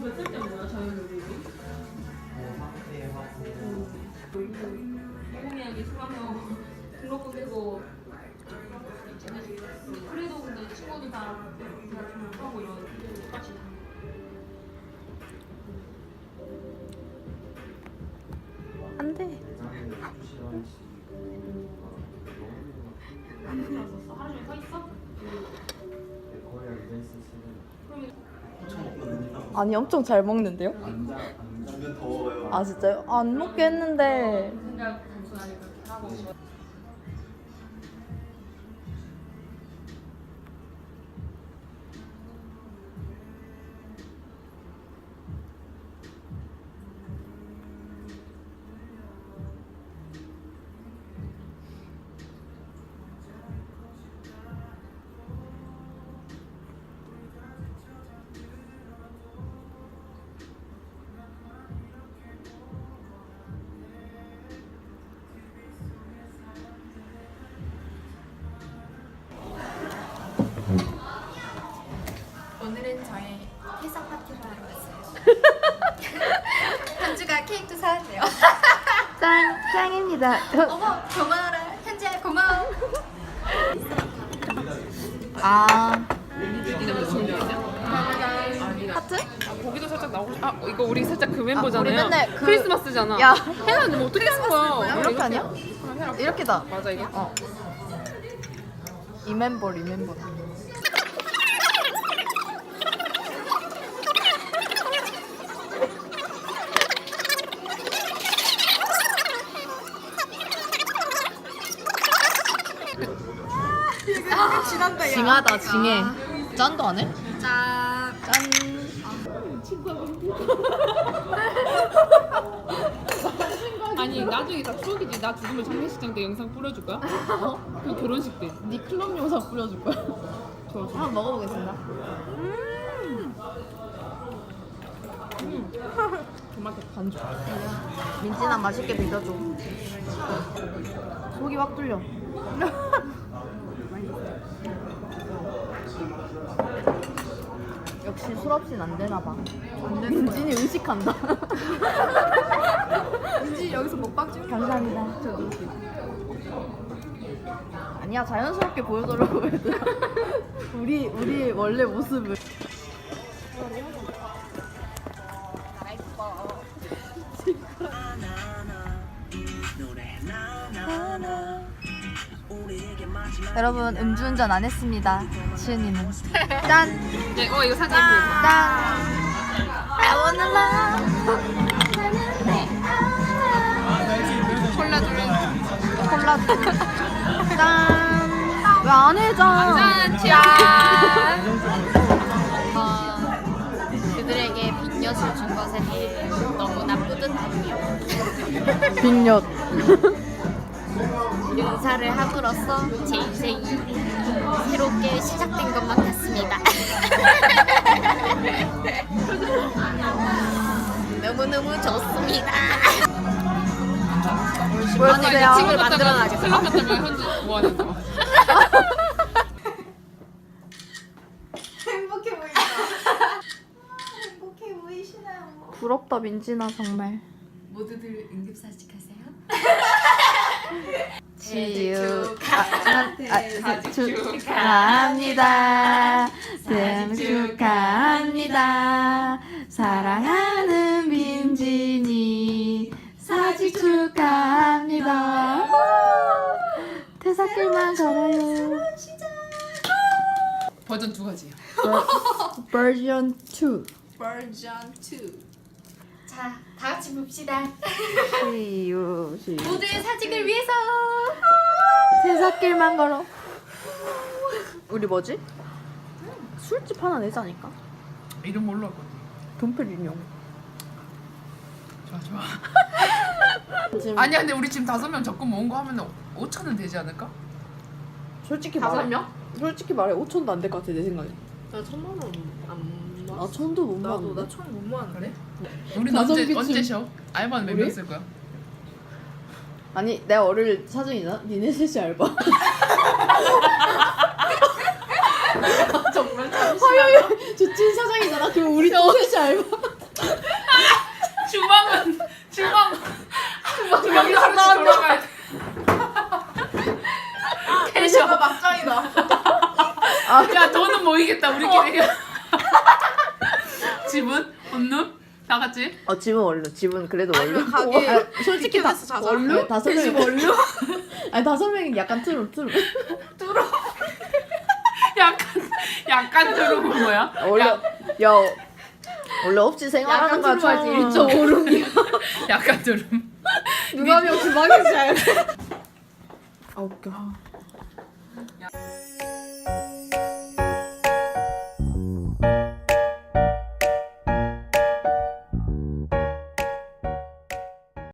몇살 때문에 자연교육이? 예공예약이 수강형 등록금 되고 그래도 근데 친구들 다 대학교 하고 이런 똑같이 안 돼. 들었었어? 하루 종일 서 있어? 그 아니 엄청 잘 먹는데요? 주변 더워요. 아 진짜요? 안 먹게 했는데 생각 단순하게 그렇게 하고 회사 파티를 하러 왔어요. 현주가 케이크도 사왔네요. 짱 짱입니다. 어머 고마워라 현주야 고마워. 아 하트? 거기도 살짝 나오고 아 이거 우리 살짝 그 멤버잖아요. 우리 맨날 그- 크리스마스잖아. 야. 해나 뭐 어떻게 하는 거야? 이렇게? 아, 해라. 이렇게다. 맞아 이게. 어. 리멤버 리멤버. 징하다 징해. 짠도 안 해? 자 짠. 아니 나중에 다 추억이지. 나 죽으면 장례식장 때 영상 뿌려줄 거야? 어? 그 결혼식 때. 네 클럽 영상 뿌려줄 거야. 좋아 좋아. 한번 먹어보겠습니다. 정말 반죽. 민진아 맛있게 비벼줘. 속이 확 뚫려. 역시 술 없이는 안 되나 봐. 안 되는 민진이 의식한다. 민지 여기서 먹방 찍는 감사합니다. 아니야 자연스럽게 보여주려고 얘들아. 우리 우리 원래 모습을. 여러분 음주운전 안 했습니다. 시은이는 짠. 네, 어 이거 사진. 짠. I wanna love. 콜라 줄래? 콜라. 짠. 왜 안 해, 짠? 짠, 짠. 어, 그들에게 빈엿을 준 것에 대해 너무나 뿌듯하며 빅엿. 인사를 함으로써 제 인생이 새롭게 시작된 것만 같습니다. 너무너무 좋습니다. 보여주세요. 친구를 만들어놔야겠다. 슬럼 같으면 현지 뭐 하는 거? 행복해 보인다. 행복해 보이시나요? 부럽다, 민진아, 정말. 모두들 응급사직하세요. 지유 아, 축하합니다. 생일 축하합니다. 사랑하는 민진이 사직 축하합니다. 퇴사길만 걸어요. 버전 두 가지야. 버전 2. 버전 2. 자, 다 같이 봅시다. 시. 모두의 사직을 위해서. 퇴사길만 걸어. 우리 뭐지? 술집 하나 내자니까. 이름 뭘로 할 건데? 돈필 인형. 좋아 좋아. 지금 아니야 근데 우리 지금 다섯 명 적금 모은 거 하면 5천은 되지 않을까? 솔직히 다섯 말해. 명? 솔직히 말해 5천도 안 될 것 같아 내 생각에. 나 천만 원안 아 천도 못 나도 모았는데. 나천못 모았는데 다섯 언제. 언제 쉬어? 알바는 몇 우리? 명 쓸 거야? 아니 내가 어릴 사정이잖아 니네 셋이 알바? 정말 화요일 저찐 사정이잖아. 그럼 우리 또 어. 셋이 알바? 주방은 주방 주방 여기 다. 돌아가야 돼. 아, 대셔 막장이다. 아, 야 돈은 모이겠다 우리끼리. 어. 집은 없는 다 같이? 어 집은 원룸. 집은 그래도 원룸. 가게 아, 솔직히 다 자자. 원룸? 다섯 명 원룸? 아니 다섯 명이 약간 트름 트름. 약간 약간 들어본 뭐야? 원래 야, 야 원래 없이 생활하는 거야. 처음. 1.5룸이야. 약간 들음. 누가 하면 주방에서 자야 돼. 아 웃겨.